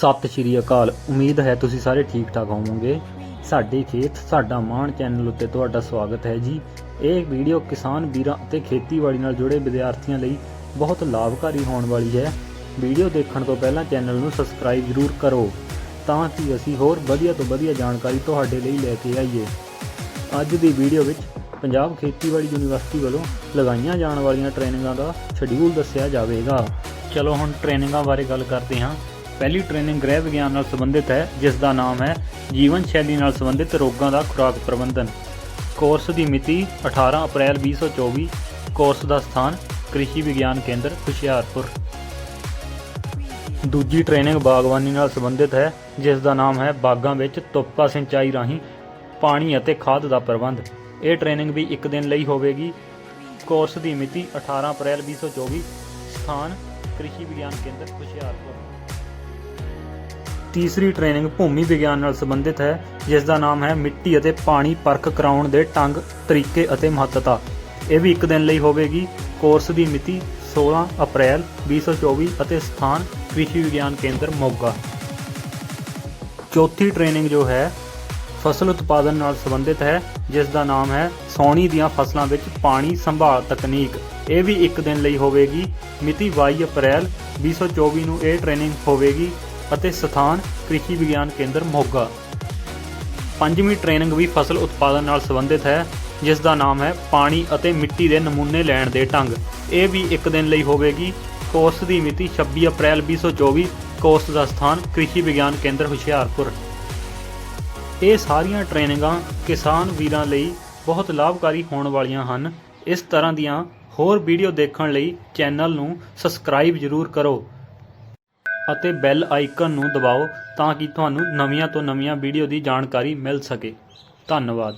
ਸਤਿ ਸ਼੍ਰੀ ਅਕਾਲ। ਉਮੀਦ ਹੈ ਤੁਸੀਂ ਸਾਰੇ ਠੀਕ ਠਾਕ ਹੋਵੋਗੇ। ਸਾਡੇ ਖੇਤ, ਸਾਡਾ ਮਾਣ ਚੈਨਲ ਉੱਤੇ ਤੁਹਾਡਾ ਸਵਾਗਤ ਹੈ ਜੀ। ਇਹ ਵੀਡੀਓ ਕਿਸਾਨ ਵੀਰਾਂ ਅਤੇ ਖੇਤੀਬਾੜੀ ਨਾਲ ਜੁੜੇ ਵਿਦਿਆਰਥੀਆਂ ਲਈ ਬਹੁਤ ਲਾਭਕਾਰੀ ਹੋਣ ਵਾਲੀ ਹੈ। ਵੀਡੀਓ ਦੇਖਣ ਤੋਂ ਪਹਿਲਾਂ ਚੈਨਲ ਨੂੰ ਸਬਸਕ੍ਰਾਈਬ ਜ਼ਰੂਰ ਕਰੋ, ਤਾਂ ਕਿ ਅਸੀਂ ਹੋਰ ਵਧੀਆ ਤੋਂ ਵਧੀਆ ਜਾਣਕਾਰੀ ਤੁਹਾਡੇ ਲਈ ਲੈ ਕੇ ਆਈਏ। ਅੱਜ ਦੀ ਵੀਡੀਓ ਵਿੱਚ ਪੰਜਾਬ ਖੇਤੀਬਾੜੀ ਯੂਨੀਵਰਸਿਟੀ ਵੱਲੋਂ ਲਗਾਈਆਂ ਜਾਣ ਵਾਲੀਆਂ ਟ੍ਰੇਨਿੰਗਾਂ ਦਾ ਸ਼ਡਿਊਲ ਦੱਸਿਆ ਜਾਵੇਗਾ। ਚਲੋ ਹੁਣ ਟ੍ਰੇਨਿੰਗਾਂ ਬਾਰੇ ਗੱਲ ਕਰਦੇ ਹਾਂ। ਪਹਿਲੀ ਟ੍ਰੇਨਿੰਗ ਗ੍ਰਹਿ ਵਿਗਿਆਨ ਨਾਲ ਸੰਬੰਧਿਤ ਹੈ, ਜਿਸ ਦਾ ਨਾਮ ਹੈ ਜੀਵਨ ਸ਼ੈਲੀ ਨਾਲ ਸੰਬੰਧਿਤ ਰੋਗਾਂ ਦਾ ਖੁਰਾਕ ਪ੍ਰਬੰਧਨ। ਕੋਰਸ ਦੀ ਮਿਤੀ 18 ਅਪ੍ਰੈਲ 2024 ਕੋਰਸ ਦਾ ਸਥਾਨ ਕ੍ਰਿਸ਼ੀ ਵਿਗਿਆਨ ਕੇਂਦਰ, ਹੁਸ਼ਿਆਰਪੁਰ। ਦੂਜੀ ਟ੍ਰੇਨਿੰਗ ਬਾਗਬਾਨੀ ਨਾਲ ਸੰਬੰਧਿਤ ਹੈ, ਜਿਸ ਦਾ ਨਾਮ ਹੈ ਬਾਗਾਂ ਵਿੱਚ ਤੁਪਕਾ ਸਿੰਚਾਈ ਰਾਹੀਂ ਪਾਣੀ ਅਤੇ ਖਾਦ ਦਾ ਪ੍ਰਬੰਧ। ਇਹ ਟ੍ਰੇਨਿੰਗ ਵੀ ਇੱਕ ਦਿਨ ਲਈ ਹੋਵੇਗੀ। ਕੋਰਸ ਦੀ ਮਿਤੀ 18 ਅਪ੍ਰੈਲ 2024 ਸਥਾਨ ਕ੍ਰਿਸ਼ੀ ਵਿਗਿਆਨ ਕੇਂਦਰ, ਹੁਸ਼ਿਆਰਪੁਰ। ਤੀਸਰੀ ਟ੍ਰੇਨਿੰਗ ਭੂਮੀ ਵਿਗਿਆਨ ਨਾਲ ਸੰਬੰਧਿਤ ਹੈ, ਜਿਸ ਦਾ ਨਾਮ ਹੈ ਮਿੱਟੀ ਅਤੇ ਪਾਣੀ ਪਰਖ ਕਰਾਉਣ ਦੇ ਢੰਗ, ਤਰੀਕੇ ਅਤੇ ਮਹੱਤਤਾ। ਇਹ ਵੀ ਇੱਕ ਦਿਨ ਲਈ ਹੋਵੇਗੀ। ਕੋਰਸ ਦੀ ਮਿਤੀ 16 ਅਪ੍ਰੈਲ 2024 ਅਤੇ ਸਥਾਨ ਕ੍ਰਿਸ਼ੀ ਵਿਗਿਆਨ ਕੇਂਦਰ ਮੋਗਾ। ਚੌਥੀ ਟ੍ਰੇਨਿੰਗ ਜੋ ਹੈ, ਫਸਲ ਉਤਪਾਦਨ ਨਾਲ ਸੰਬੰਧਿਤ ਹੈ, ਜਿਸ ਦਾ ਨਾਮ ਹੈ ਸੌਣੀ ਦੀਆਂ ਫਸਲਾਂ ਵਿੱਚ ਪਾਣੀ ਸੰਭਾਲ ਤਕਨੀਕ। ਇਹ ਵੀ ਇੱਕ ਦਿਨ ਲਈ ਹੋਵੇਗੀ। ਮਿਤੀ 22 ਅਪ੍ਰੈਲ 2024 ਨੂੰ ਇਹ ਟ੍ਰੇਨਿੰਗ ਹੋਵੇਗੀ। ਅਤੇ ਸਥਾਨ ਕ੍ਰਿਸ਼ੀ ਵਿਗਿਆਨ ਕੇਂਦਰ ਮੋਗਾ। ਪੰਜਵੀਂ ਟ੍ਰੇਨਿੰਗ ਵੀ ਫਸਲ ਉਤਪਾਦਨ ਨਾਲ ਸੰਬੰਧਿਤ ਹੈ, ਜਿਸ ਦਾ ਨਾਮ ਹੈ ਪਾਣੀ ਅਤੇ ਮਿੱਟੀ ਦੇ ਨਮੂਨੇ ਲੈਣ ਦੇ ਢੰਗ। ਇਹ ਵੀ ਇੱਕ ਦਿਨ ਲਈ ਹੋਵੇਗੀ। ਕੋਰਸ ਦੀ ਮਿਤੀ 26 ਅਪ੍ਰੈਲ 2024 ਕੋਰਸ ਦਾ ਸਥਾਨ ਕ੍ਰਿਸ਼ੀ ਵਿਗਿਆਨ ਕੇਂਦਰ ਹੁਸ਼ਿਆਰਪੁਰ। ਇਹ ਸਾਰੀਆਂ ਟ੍ਰੇਨਿੰਗਾਂ ਕਿਸਾਨ ਵੀਰਾਂ ਲਈ ਬਹੁਤ ਲਾਭਕਾਰੀ ਹੋਣ ਵਾਲੀਆਂ ਹਨ। ਇਸ ਤਰ੍ਹਾਂ ਦੀਆਂ ਹੋਰ ਵੀਡੀਓ ਦੇਖਣ ਲਈ ਚੈਨਲ ਨੂੰ ਸਬਸਕ੍ਰਾਈਬ ਜ਼ਰੂਰ ਕਰੋ। ਅਤੇ ਬੈਲ ਆਈਕਨ ਨੂੰ ਦਬਾਓ ਤਾਂ ਕਿ ਤੁਹਾਨੂੰ ਨਵੀਆਂ ਤੋਂ ਨਵੀਆਂ ਵੀਡੀਓ ਦੀ ਜਾਣਕਾਰੀ ਮਿਲ ਸਕੇ। ਧੰਨਵਾਦ।